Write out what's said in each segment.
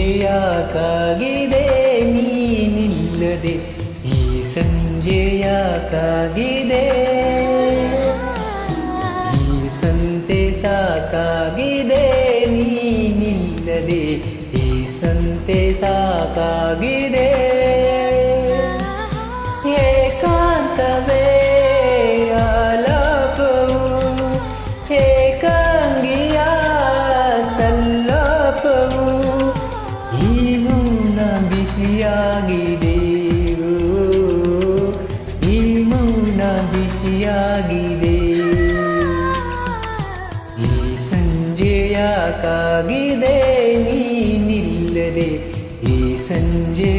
ಸಂಜೆಯಾಕಾಗಿದೆ ನೀನಿಲ್ಲದೆ ಈ ಸಂಜೆಯಾಕಾಗಿದೆ. ಈ ಸಂತೆ ಸಾಕಾಗಿದೆ ನೀನಿಲ್ಲದೆ ಈ ಸಂತೆ ಸಾಕಾಗಿದೆ. ಬಿಸಿಯಾಗಿದೆ ಓ, ಈ ಮೌನ ಬಿಸಿಯಾಗಿದೆ ಈ ಸಂಜೆಯಾಕಾಗಿದೆ ನೀನಿಲ್ಲದೆ ಈ ಸಂಜೆಯಾಕಾಗಿದೆ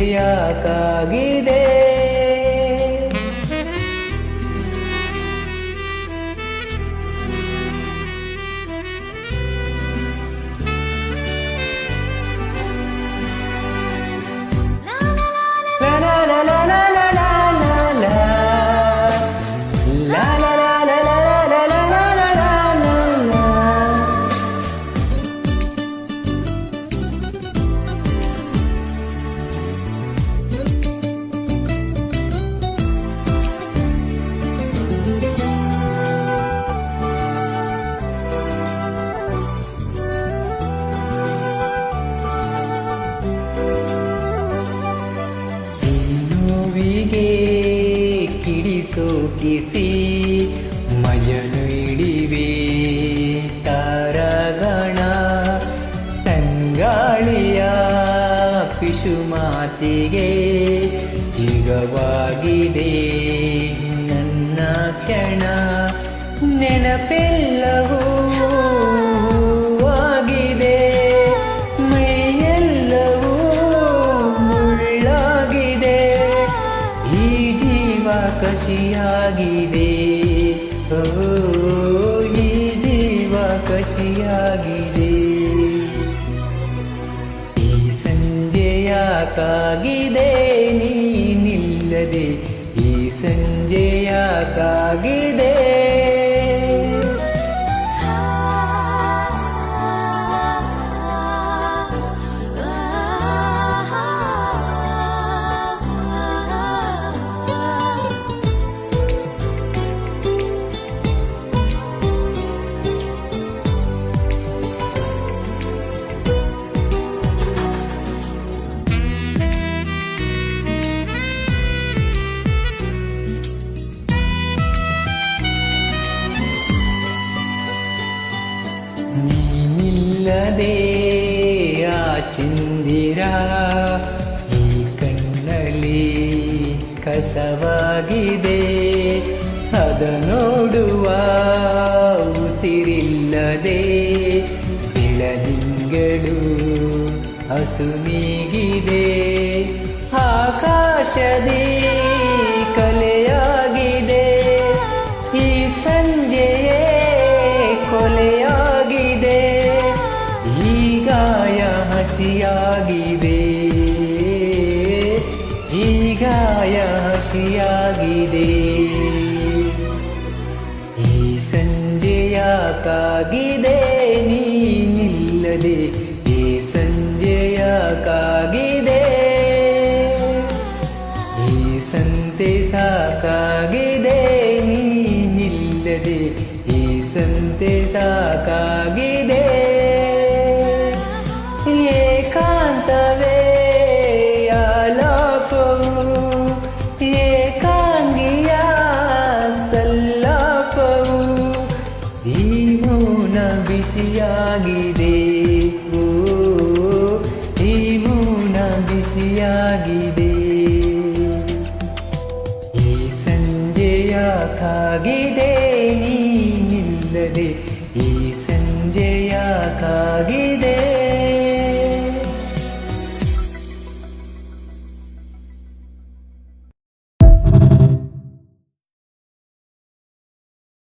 ಕಿಡಿಸೋಕಿಸಿ ಮಜನು ಇಡಿವೆ ತಾರಗಣ ತಂಗಾಳಿಯ ಪಿಶು ಮಾತಿಗೆ ಯುಗವಾಗಿದೆ. ನನ್ನ ಕ್ಷಣ ನೆನಪೆಲ್ಲವೂ ಕಸಿಯಾಗಿದೆ ಓ ಈ ಜೀವ ಕಸಿಯಾಗಿದೆ ಈ ಸಂಜೆಯ ಕಾಗಿದೆ ನೀನಿಲ್ಲದೆ ಈ ಸಂಜೆಯ ಕಾಗಿದೆ ಚಂದಿರ ಈ ಕಣ್ಣಲ್ಲಿ ಕಸವಾಗಿದೆ. ಅದ ನೋಡುವ ಉಸಿರಿಲ್ಲದೆ ಬೆಳದಿಂಗಳು ಹಸುನೀಗಿದೆ ಆಕಾಶದಿ ಹಸಿಯಾಗಿದೆ ಈ ಗಾಯ ಹಸಿಯಾಗಿದೆ. ಈ ಸಂಜೆಯಾಕಾಗಿದೆ ನೀನಿಲ್ಲದೆ ಈ ಸಂಜೆಯಾಕಾಗಿದೆ ಈ ಸಂತೆ ಸಾಕಾಗಿದೆ ನೀನಿಲ್ಲದೆ ಈ ಸಂತೆ ಸಾಕಾಗಿದೆ. ಏಕಾಂತವೇ ಆಲಾಪವು ಏಕಾಂಗಿಯ ಸಲ್ಲಾಪವು ಈ ಮೌನ ಬಿಸಿಯಾಗಿದೆ ಈ ಮೌನ ಬಿಸಿಯಾಗಿದೆ ಈ ಸಂಜೆಯಾಕಾಗಿದೆ ನೀನಿಲ್ಲದೆ ಈ ಸಂಜೆಯಾಕಾಗಿದೆ